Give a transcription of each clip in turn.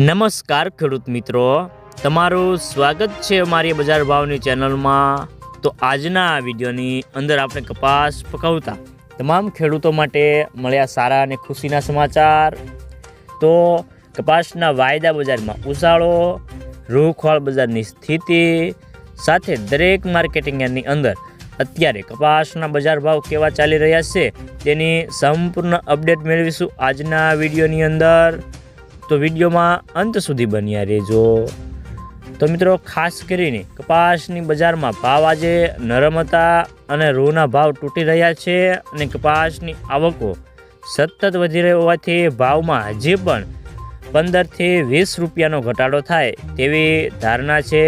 નમસ્કાર ખેડૂત મિત્રો. તમારું સ્વાગત છે અમારી બજાર ભાવની ચેનલમાં. તો આજના વિડીયોની અંદર આપણે કપાસ પકવતા. તમામ ખેડૂતો માટે મળ્યા સારા અને ખુશીના સમાચાર. તો કપાસના વાયદા બજારમાં ઉછાળો, રૂખવાળ બજારની સ્થિતિ, સાથે દરેક માર્કેટિંગ યાર્ડની અંદર અત્યારે કપાસના બજાર ભાવ કેવા ચાલી રહ્યા છે, તેની સંપૂર્ણ અપડેટ મેળવીશું આજના વિડીયોની અંદર. તો વિડીયોમાં અંત સુધી બન્યા રહેજો. તો મિત્રો, ખાસ કરીને કપાસની બજારમાં ભાવ આજે નરમ હતા અને રૂના ભાવ તૂટી રહ્યા છે અને કપાસની આવકો સતત વધી રહી હોવાથી ભાવમાં હજી પણ પંદરથી વીસ રૂપિયાનો ઘટાડો થાય તેવી ધારણા છે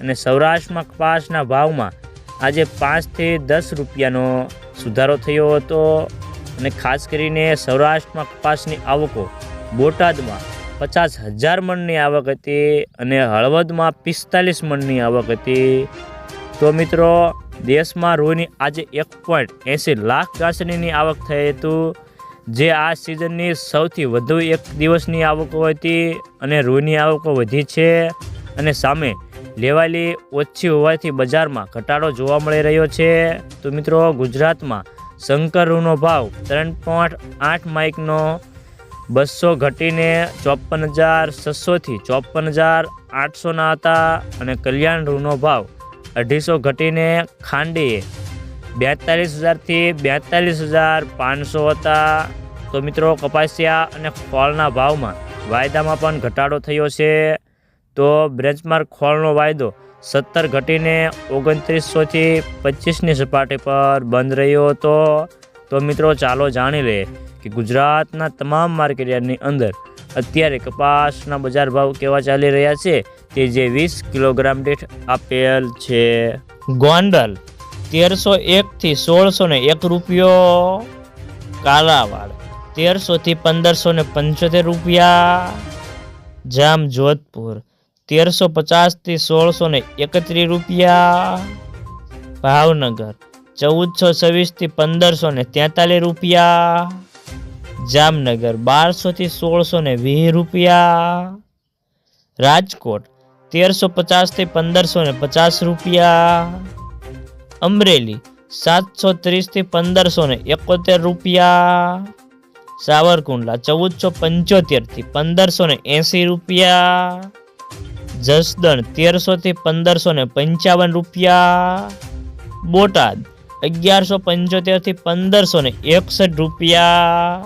અને સૌરાષ્ટ્રમાં કપાસના ભાવમાં આજે પાંચથી દસ રૂપિયાનો સુધારો થયો હતો. અને ખાસ કરીને સૌરાષ્ટ્રમાં કપાસની આવકો બોટાદમાં પચાસ હજાર મણની આવક હતી અને હળવદમાં પિસ્તાલીસ મણની આવક હતી. તો મિત્રો, દેશમાં રૂની આજે એક પોઈન્ટ એંસી લાખ ઘાસણીની આવક થઈ હતું. જે આ સિઝનની સૌથી વધુ એક દિવસની આવકો હતી અને રૂની આવકો વધી છે અને સામે લેવાયેલી ઓછી હોવાથી બજારમાં ઘટાડો જોવા મળી રહ્યો છે. તો મિત્રો, ગુજરાતમાં શંકર રૂનો ભાવ ત્રણ પોઈન્ટ આઠ માઇકનો બસો ઘટીને ચોપન હજાર છસોથી ચોપન હજાર આઠસોના હતા અને કલ્યાણ રૂનો ભાવ અઢીસો ઘટીને ખાંડીએ. બેતાલીસ હજારથી બેતાલીસ હજાર પાંચસો હતા. તો મિત્રો કપાસિયા અને ખોળના ભાવમાં વાયદામાં પણ ઘટાડો થયો છે. તો બ્રેન્ચમાર્ક ખોળનો વાયદો સત્તર ઘટીને ઓગણત્રીસોથી પચીસની સપાટી પર બંધ રહ્યો હતો. તો મિત્રો ચાલો જાણી લઈએ. કે ગુજરાતના તમામ માર્કેટયાર્ડની અંદર અત્યારે કપાસના બજાર ભાવ કેવા ચાલી રહ્યા છે તે જે વીસ કિલોગ્રામ દીઠ આપેલ છે. ગોંડલ તેરસો એકથી સોળસો ને એક રૂપિયો, કાલાવાડ તેરસોથી પંદરસો ને પંચોતેર રૂપિયા, જામ જોધપુર તેરસો પચાસથી સોળસો ને એકત્રીસ રૂપિયા, ભાવનગર ચૌદસો છવ્વીસથી પંદરસો ને તેતાલીસ રૂપિયા જામનગર બારસોથી સોળસો ને વીસ રૂપિયા. રાજકોટ તેરસો પચાસથી પંદરસો ને પચાસ રૂપિયા. અમરેલી સાતસો ત્રીસથી પંદરસો ને એકોતેર રૂપિયા. સાવરકુંડલા ચૌદસો પંચોતેરથી પંદરસો ને એંસી રૂપિયા. જસદણ તેરસોથી પંદરસો ને પંચાવન રૂપિયા. બોટાદ અગિયારસો પંચોતેરથી પંદરસો ને એકસઠ રૂપિયા.